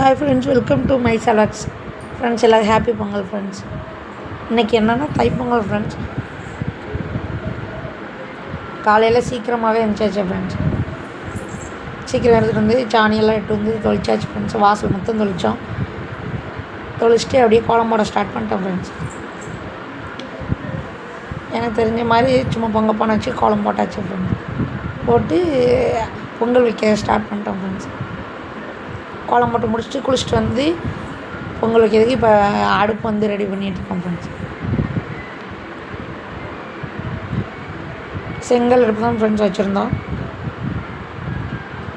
Hi friends welcome to my செலக்ஸ் friends எல்லோரும் happy Pongal friends இன்றைக்கி என்னென்னா தைப்பொங்கல் ஃப்ரெண்ட்ஸ் காலையில் சீக்கிரமாகவே எழுந்திரிச்சாச்சு ஃப்ரெண்ட்ஸ் சீக்கிரம் எடுத்துகிட்டு வந்து சாணியெல்லாம் எடுத்து வந்து தொளிச்சாச்சு ஃப்ரெண்ட்ஸ் வாசல் மொத்தம் தொளித்தோம் தொளிச்சிட்டு அப்படியே கோலம் போட ஸ்டார்ட் பண்ணிட்டோம் ஃப்ரெண்ட்ஸ் எனக்கு தெரிஞ்ச மாதிரி சும்மா பொங்கல் பானை வச்சு கோலம் போட்டாச்சு ஃப்ரெண்ட்ஸ் போட்டு பொங்கல் வைக்க ஸ்டார்ட் பண்ணிட்டோம் ஃப்ரெண்ட்ஸ் கோலம் போட்டு முடிச்சுட்டு குளிச்சுட்டு வந்து பொங்கல் வைக்கிறதுக்கு இப்போ அடுப்பு வந்து ரெடி பண்ணிகிட்டு இருக்கோம் ஃப்ரெண்ட்ஸ் செங்கல் அடுப்பு தான் ஃப்ரெண்ட்ஸ் வச்சுருந்தோம்.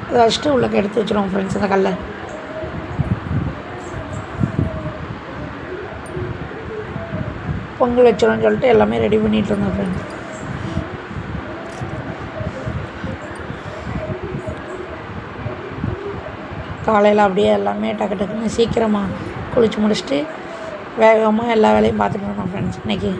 அதை வச்சுட்டு உள்ளக்க எடுத்து வச்சுருவோம் ஃப்ரெண்ட்ஸ் அந்த கல்லை. பொங்கல் வச்சிடும்னு சொல்லிட்டு எல்லாமே ரெடி பண்ணிகிட்டு இருந்தோம் ஃப்ரெண்ட்ஸ் காலையில் அப்படியே எல்லாமே டக்கு டக்குன்னு சீக்கிரமாக குளிச்சு முடிச்சுட்டு வேகமாக எல்லா வேலையும் பார்த்துட்டு இருந்தோம் ஃப்ரெண்ட்ஸ் இன்றைக்கி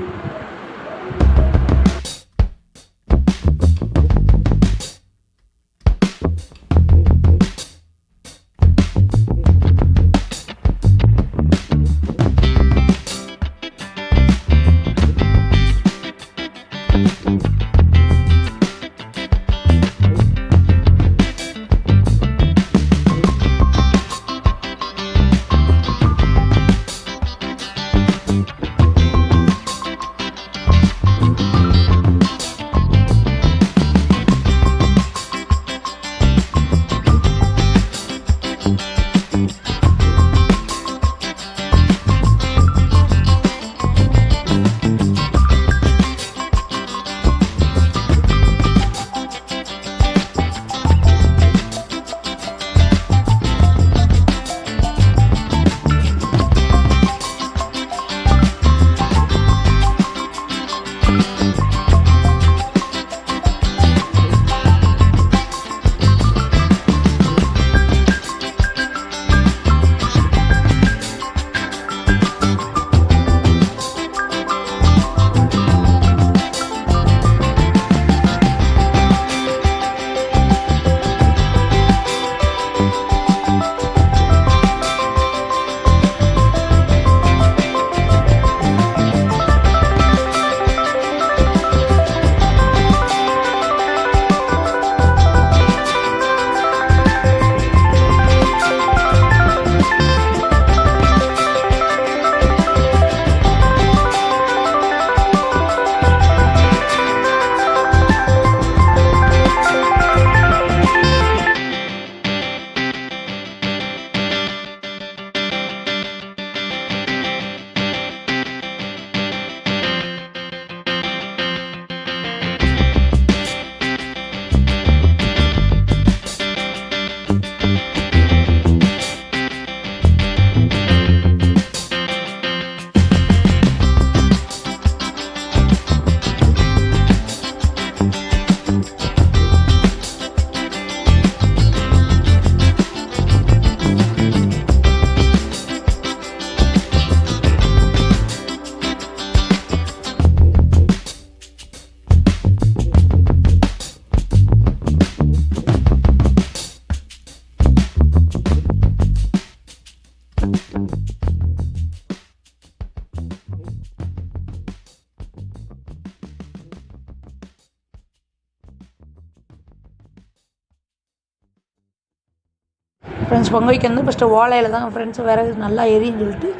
அஞ்சு பொங்க. வைக்கிறது ஃபஸ்ட்டு ஓலையில் தான் ஃப்ரெண்ட்ஸ் விறகு நல்லா எரியும் சொல்லிட்டு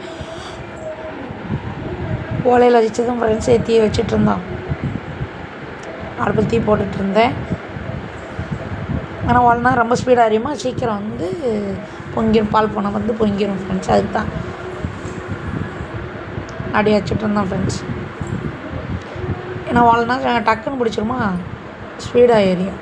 ஓலையில் வச்சு தான் ஃப்ரெண்ட்ஸ் தீ வச்சுட்டு இருந்தோம் அடுப்பில் தீ போட்டுட்டு இருந்தேன். ஆனால் ஓலைனா ரொம்ப ஸ்பீடாக அறியுமா சீக்கிரம் வந்து பொங்கிடும் பால் போனால் வந்து பொங்கிடும் ஃப்ரெண்ட்ஸ் அதுக்கு தான் அப்படி வச்சுட்டு இருந்தோம் ஃப்ரெண்ட்ஸ் ஏன்னா ஓலைனா டக்குன்னு பிடிச்சிருமா? ஸ்பீடாக எரியும்.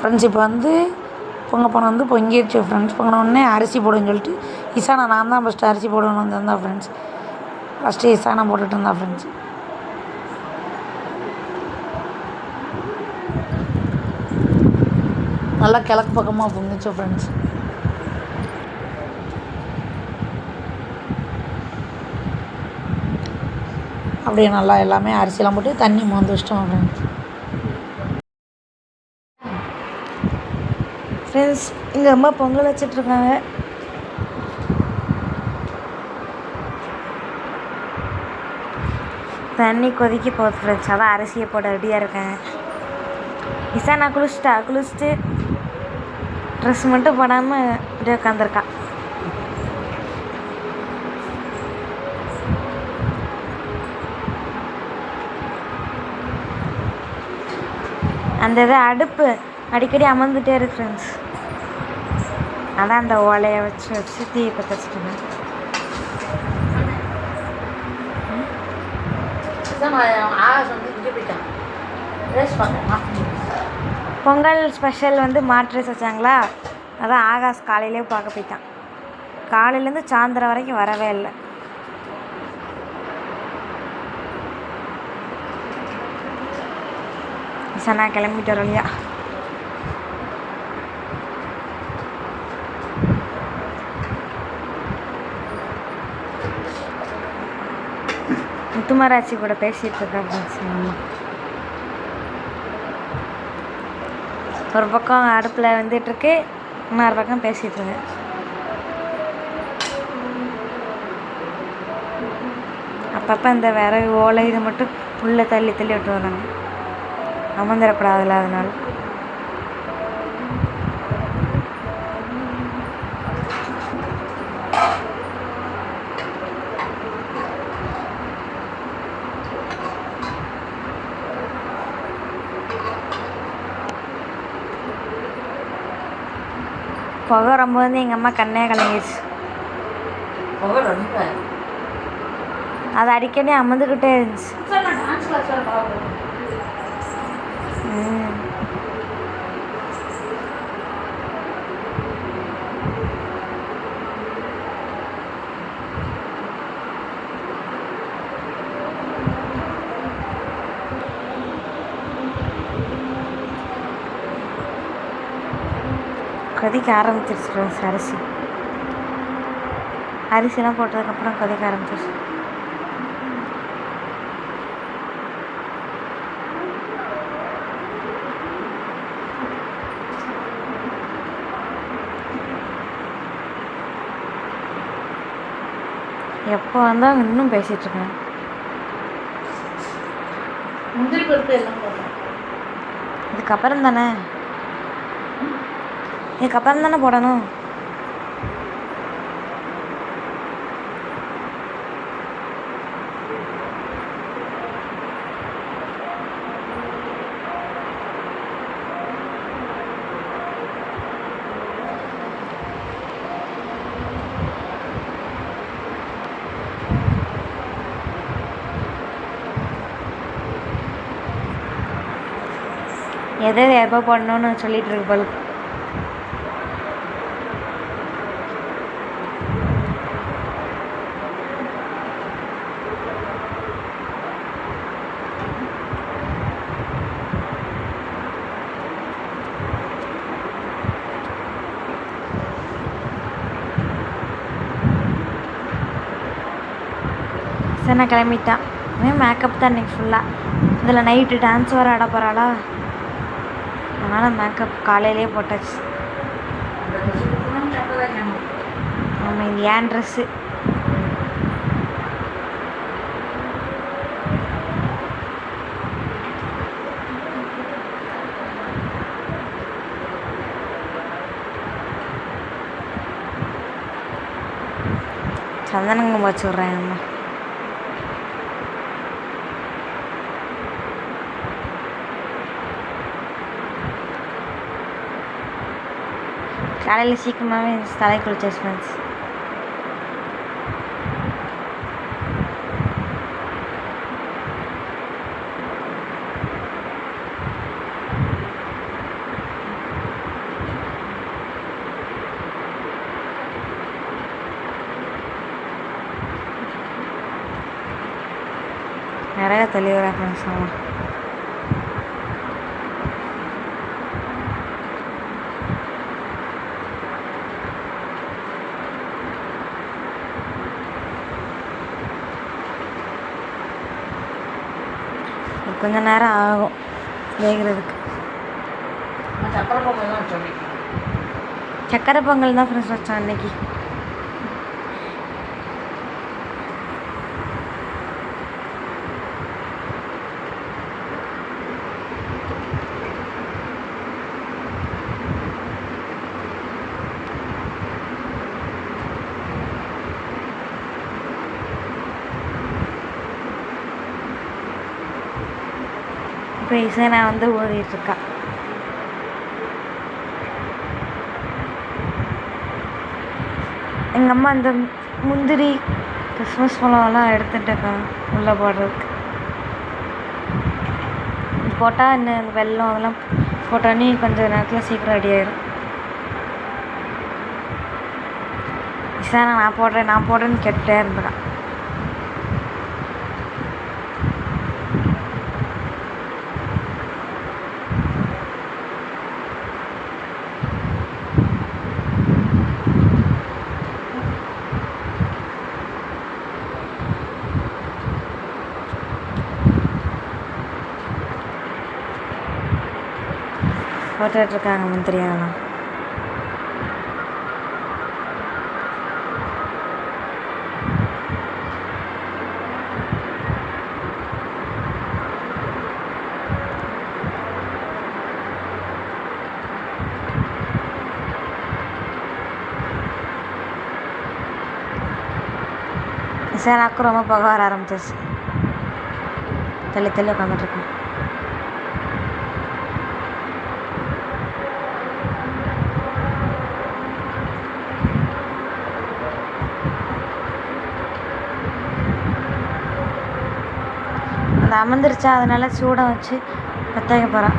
ஃப்ரெண்ட்ஸ் இப்போ வந்து பொங்க பானை வந்து பொங்கிடுச்சு ஃப்ரெண்ட்ஸ் பொங்கினோடனே அரிசி போடுன்னு சொல்லிட்டு இசானா நான் தான் ஃபஸ்ட்டு அரிசி போடணும்னு வந்திருந்தா ஃப்ரெண்ட்ஸ் ஃபஸ்ட்டு இசானா போட்டுட்டு இருந்தா ஃப்ரெண்ட்ஸ் நல்லா கிழக்கு பக்கமாக பொங்குச்சு ஃப்ரெண்ட்ஸ் அப்படியே நல்லா எல்லாமே அரிசிலாம் போட்டு தண்ணி மோந்து வச்சிட்டோம் ஃப்ரெண்ட்ஸ் ஃப்ரெண்ட்ஸ் எங்கள் அம்மா பொங்கல் வச்சிட்ருக்காங்க. தண்ணி கொதிக்க போகுது ஃப்ரெண்ட்ஸ் அதான் அரிசியை போட ரெடியாக இருக்கேன். இசா நான் குளிச்சுட்டா? குளிச்சுட்டு ட்ரெஸ் மட்டும் போடாமல் இப்படியே உட்காந்துருக்கா அந்த இது அடுப்பு அடிக்கடி அமர்ந்துட்டே இருக்கு ஃப்ரெண்ட்ஸ் அதான் அந்த ஓலையை வச்சு வச்சு தீயை பார்க்க பொங்கல் ஸ்பெஷல் வந்து மாட்ரஸ் வச்சாங்களா? அதான் ஆகாஷ் காலையிலே பார்க்க போயிட்டான். காலையிலேருந்து சாயந்தரம் வரைக்கும் வரவே இல்லை. சனா கிளம்பிட்டு வர வழியா முத்துமராட்சி கூட பேசிகிட்டு இருக்கேன் ஒரு பக்கம் அடுப்பில் வந்துட்டுருக்கு இன்னொரு பக்கம் பேசிகிட்டு இருக்கேன் அப்பப்போ இந்த விறகு ஓலை இதை மட்டும் உள்ளே தள்ளி தள்ளி விட்டு வராங்க அமர்ந்துடக்கூடாதுல்ல அதனால. புகை ரொம்ப வந்து எங்கள் அம்மா கண்ணே கலங்கிடுச்சு புகை ரொம்ப. அது அடிக்கடி அமர்ந்துக்கிட்டே இருந்துச்சு டான்ஸ் கிளாஸ் வேறு பார்க்கணும் ம். கொதிக்க ஆரம்பிச்சிருச்சு ஃப்ரெண்ட்ஸ் அரிசி. அரிசிலாம் போட்டதுக்கப்புறம் கொதிக்க ஆரம்பிச்சிருச்சு. எப்போ வந்தால் இன்னும் பேசிகிட்டு இருக்கேன். முந்திரி பருப்பு எல்லாம் போடுறேன் இதுக்கப்புறம் தானே? இதுக்கப்புறம் தானே போடணும். எதை எப்போ பண்ணணும்னு சொல்லிட்டு இருக்கு நான் கிளம்பிட்டான். இவன் மேக்கப் தான் இன்றைக்கி ஃபுல்லாக இதில் நைட்டு டான்ஸ் வர ஆட போகிறாளா அதனால் மேக்கப் காலையிலே போட்டாச்சு. ஆமாம் இது ஏன் ட்ரெஸ்ஸு சந்தனங்கம் வச்சு விட்றேன் அம்மா. Jálele, sí, que mames, está de friends. Agárrate el. அவன் கொஞ்ச நேரம் ஆகும் வேகிறதுக்கு. சக்கரை பொங்கல் தான் ஃப்ரெண்ட்ஸ் வச்சோம் அன்னைக்கு. இப்போ இசைனா வந்து ஓடிட்டுருக்கா. எங்கள் அம்மா அந்த முந்திரி கிறிஸ்மஸ் பழம்லாம் எடுத்துட்டு இருக்காங்க உள்ளே போடுறதுக்கு. போட்டால் இந்த வெல்லம் அதெல்லாம் போட்டோன்னே கொஞ்சம் நேரத்தில் சீக்கிரம் ரெடி ஆயிடும் இசானா நான் போடுறேன் நான் போடுறேன்னு கேட்டுட்டே இருந்துக்கான் போட்டுட்டு இருக்காங்க சார் எனக்கு ரொம்ப புகை வர ஆரம்பிச்சிருச்சு. தள்ளி தள்ளி உட்காந்துட்ருக்கேன் அமர்ந்துருச்சா அதனால சூடாக வச்சு பற்ற வைக்க போகிறேன்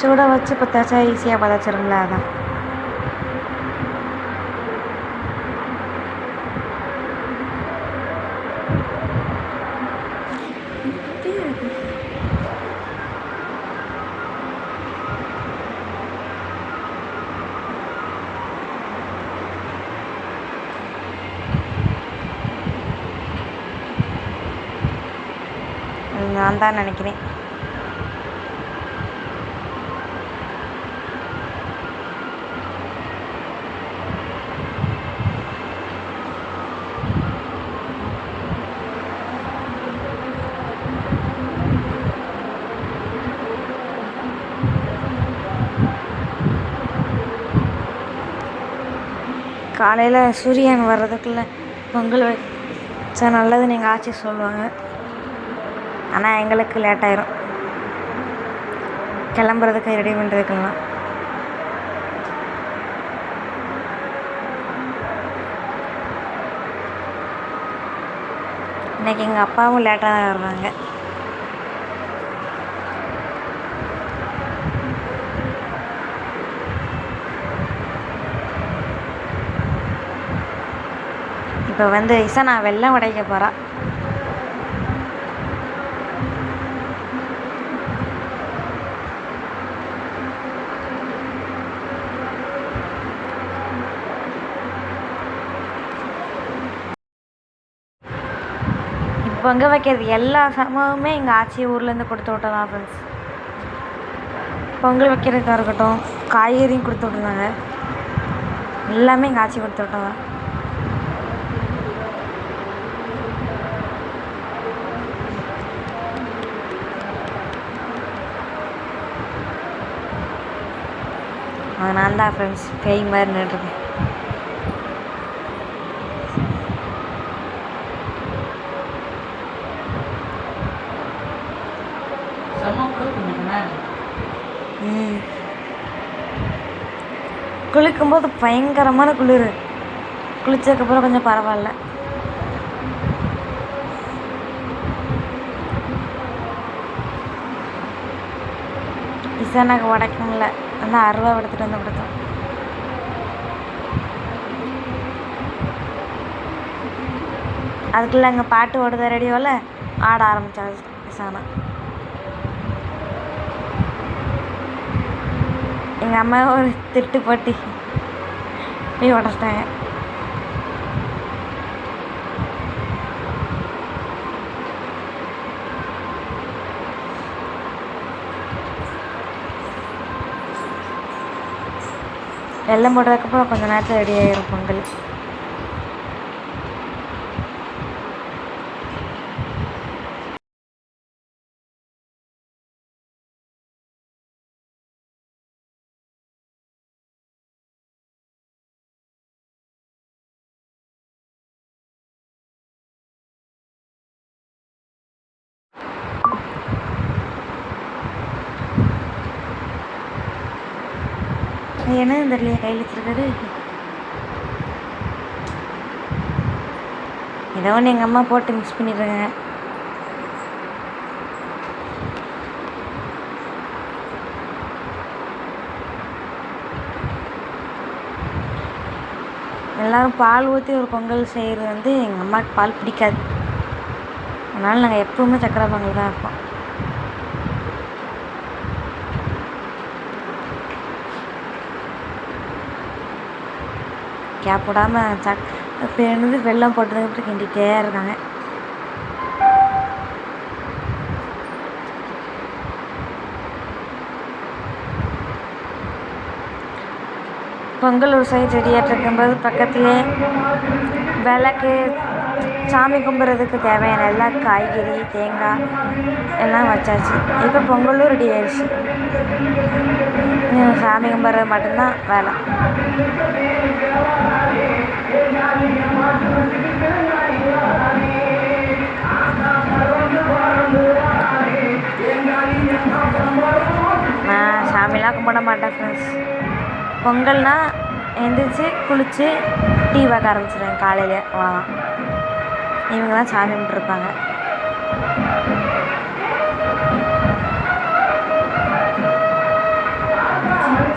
சூட வச்சு பற்ற வச்சா ஈஸியாக பதச்சிருங்களா அதான். நான் தான் நினைக்கிறேன். காலையில் சூரியன் வர்றதுக்குள்ளே பொங்கல் வச்சா நல்லதுன்னு எங்கள் ஆட்சி சொல்லுவாங்க. ஆனால் எங்களுக்கு லேட் ஆயிரும். கிளம்புறதுக்கு ரெடி பண்ணுறதுக்கெல்லாம் இன்றைக்கி எங்கள் அப்பாவும் லேட்டாக தான் வருவாங்க இப்போ வந்து இசை நான் வெள்ளம் உடைக்க போகிறா பொங்க வைக்கிறது. எல்லா சம்பவமே எங்கள் ஆச்சி ஊர்லேருந்து கொடுத்து விட்டதான் ஃப்ரெண்ட்ஸ் பொங்கல் வைக்கிறதுக்காக இருக்கட்டும் காய்கறியும் கொடுத்து விட்ருந்தாங்க எல்லாமே எங்கள் ஆச்சி கொடுத்து விட்டதான் அதனால தான் ஃப்ரெண்ட்ஸ் பேய் மாதிரி நின்றுருக்கேன் செம்ம கொடுக்குங்கண்ணா ம் குளிக்கும்போது பயங்கரமான குளிர். குளிச்சதுக்கப்புறம் கொஞ்சம் பரவாயில்ல. இசானாக்கு உடைக்க அந்த அருவா எடுத்துகிட்டு வந்து கொடுத்தோம். அதுக்குள்ளே அங்கே பாட்டு ஓடுத ரேடியோவில் ஆட ஆரம்பித்தாள் இசானா எங்கள் அம்மா ஒரு திட்டு போட்டி. போய் உடச்சிட்டாங்க. வெள்ளம் போடுறதுக்கப்புறம் கொஞ்சம் நேரத்தில் ரெடி ஆகிடும் பொங்கல். என்னன்னு தெரியலையே கையில் வச்சிருக்கிறது ஏதோ ஒன்று எங்கள் அம்மா போட்டு மிக்ஸ் பண்ணிடுறாங்க. எல்லாரும் பால் ஊற்றி ஒரு பொங்கல் செய்கிறது வந்து எங்கள் அம்மாவுக்கு பால் பிடிக்காது. அதனால் நாங்கள் எப்பவுமே சக்கரை பொங்கல் தான் இருப்போம் கேப் விடாமல் சக் பேருந்து என்னது வெள்ளம் போட்டதுக்கப்புறம் கிண்டிகிட்டே இருக்காங்க. பொங்கல் ஒரு சைடு ரெடியாகிட்டு இருக்கும்போது பக்கத்துலேயே விளக்கு சாமி கும்பிட்றதுக்கு தேவையான எல்லா காய்கறி தேங்காய் எல்லாம் வச்சாச்சு. இப்போ பொங்கலும் ரெடி ஆயிடுச்சு. சாமி கும்பிட்றது மட்டும்தான் வேலை. நான் சாமிலாம் கும்பிட மாட்டேன் ஃப்ரெண்ட்ஸ் பொங்கல்னால் எந்திரிச்சு குளித்து டீ பார்க்க ஆரம்பிச்சிடுவேன் காலையில். அவ்வளோதான் இவங்க தான் சாமி கும்பிட்ருப்பாங்க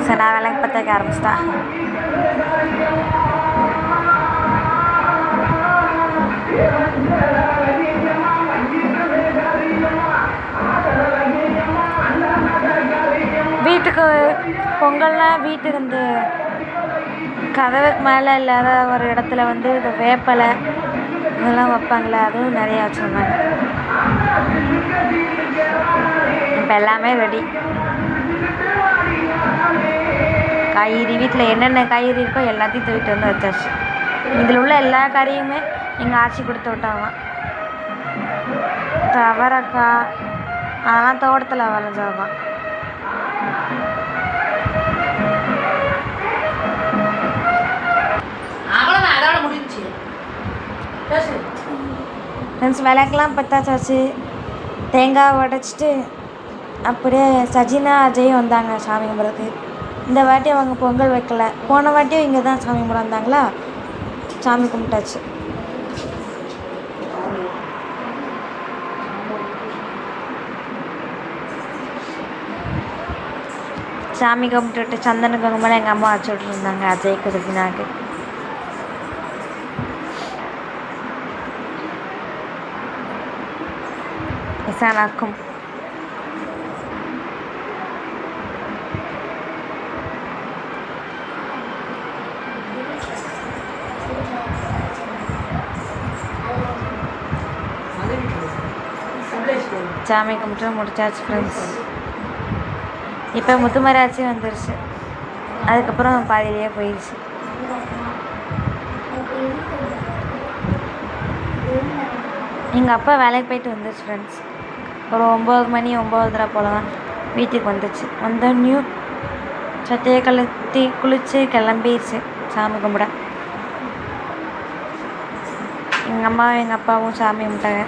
சரி நான் விளக்கு பற்ற வைக்க ஆரம்பிச்சிட்டா. வீட்டுக்கு பொங்கல்னால் வீட்டுக்கு இந்த கதவுக்கு மேலே இல்லாத ஒரு இடத்துல வந்து இந்த வேப்பலை இதெல்லாம் வைப்பாங்கள அதுவும் நிறையா வச்சுருந்தாங்க இப்போ எல்லாமே ரெடி காய்கறி வீட்டில் என்னென்ன காய்கறி இருக்கோ எல்லாத்தையும் தூக்கிட்டு வந்து வச்சாச்சு. இதில் உள்ள எல்லா கறியுமே எங்கள் ஆச்சி கொடுத்து விட்டாங்க. அவரைக்காய் அதெல்லாம் தோட்டத்தில் விளைஞ்சது தான் ஃப்ரெண்ட்ஸ் விளக்கெலாம் பற்றாச்சாச்சு தேங்காய் உடச்சிட்டு அப்படியே சஜினா அஜயும் வந்தாங்க சாமி கும்பிட்றதுக்கு. இந்த வாட்டி அவங்க பொங்கல் வைக்கல. போன வாட்டியும் இங்கே தான் சாமி கும்பிட வந்தாங்களா? சாமி கும்பிட்டாச்சு. சாமி கும்பிட்டுட்டு சந்தன குங்குமம் எங்கள் அம்மா வச்சுட்டு இருந்தாங்க அஜய்க்கு சஜினாக்கு. இசானாக்கும் சாமி கும்பிட்டு முடிச்சாச்சு ஃப்ரெண்ட்ஸ் இப்போ முத்துமராட்சி வந்துருச்சு. அதுக்கப்புறம் பாதியிலேயே போயிடுச்சு எங்கள் அப்பா வேலைக்கு போயிட்டு வந்துருச்சு ஃப்ரெண்ட்ஸ் ஒரு ஒம்பது மணி ஒம்பதரை போல் தான் வீட்டுக்கு வந்துச்சு. வந்தோடனையும் சட்டையை கழுத்தி குளித்து கிளம்பிடுச்சு சாமி கும்பிட. எங்கள் அம்மாவும் எங்கள் அப்பாவும் சாமி கும்பிட்டாங்க.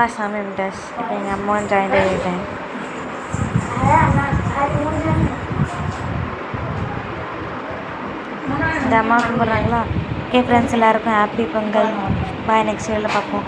எங்கள் அப்பா சாமி கும்பிட்டாச்சு இப்போ எங்கள் அம்மாவும் ஜாயிண்ட் ஆகிட்டேன் இந்த அம்மா கும்பிட்றாங்களா? ஓகே ஃப்ரெண்ட்ஸ் எல்லாருக்கும் ஹாப்பி பொங்கல். பாய் நெக்ஸ்ட் வீடியோவில் பார்ப்போம்.